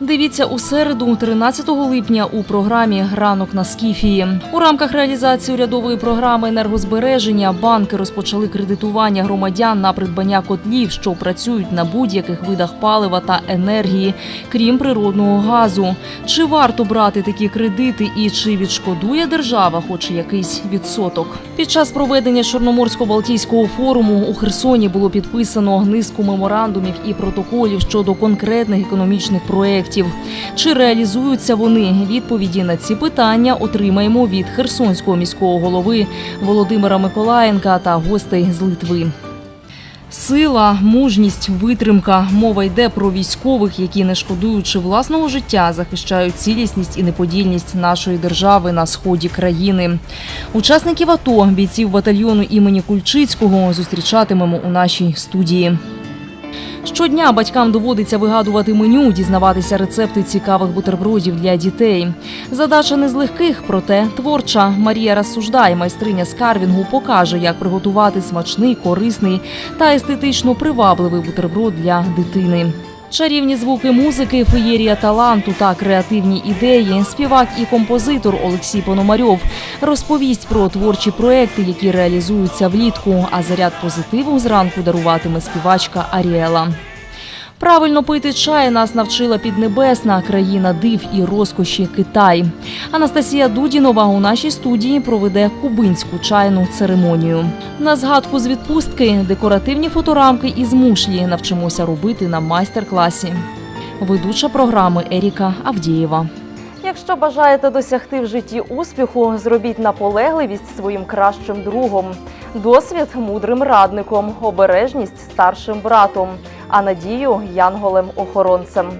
Дивіться у середу, 13 липня, у програмі Ранок на Скіфії. У рамках реалізації урядової програми енергозбереження банки розпочали кредитування громадян на придбання котлів, що працюють на будь-яких видах палива та енергії, крім природного газу. Чи варто брати такі кредити і чи відшкодує держава хоч якийсь відсоток? Під час проведення Чорноморсько-Балтійського форуму у Херсоні було підписано низку меморандумів і протоколів щодо конкретних економічних проєктів. Чи реалізуються вони? Відповіді на ці питання отримаємо від Херсонського міського голови Володимира Миколаєнка та гостей з Литви. Сила, мужність, витримка. Мова йде про військових, які, не шкодуючи власного життя, захищають цілісність і неподільність нашої держави на сході країни. Учасників АТО, бійців батальйону імені Кульчицького, зустрічатимемо у нашій студії. Щодня батькам доводиться вигадувати меню, дізнаватися рецепти цікавих бутербродів для дітей. Задача не з легких, проте творча. Марія Рассуждай, майстриня з карвінгу, покаже, як приготувати смачний, корисний та естетично привабливий бутерброд для дитини. Чарівні звуки музики, феєрія таланту та креативні ідеї. Співак і композитор Олексій Пономарьов розповість про творчі проекти, які реалізуються влітку. А заряд позитиву зранку даруватиме співачка Аріела. Правильно пити чай нас навчила піднебесна країна див і розкоші Китай. Анастасія Дудінова у нашій студії проведе кубинську чайну церемонію. На згадку з відпустки декоративні фоторамки із мушлі навчимося робити на майстер-класі. Ведуча програми Еріка Авдієва. Якщо бажаєте досягти в житті успіху, зробіть наполегливість своїм кращим другом, досвід мудрим радником, обережність старшим братом, а надію янголем-охоронцем.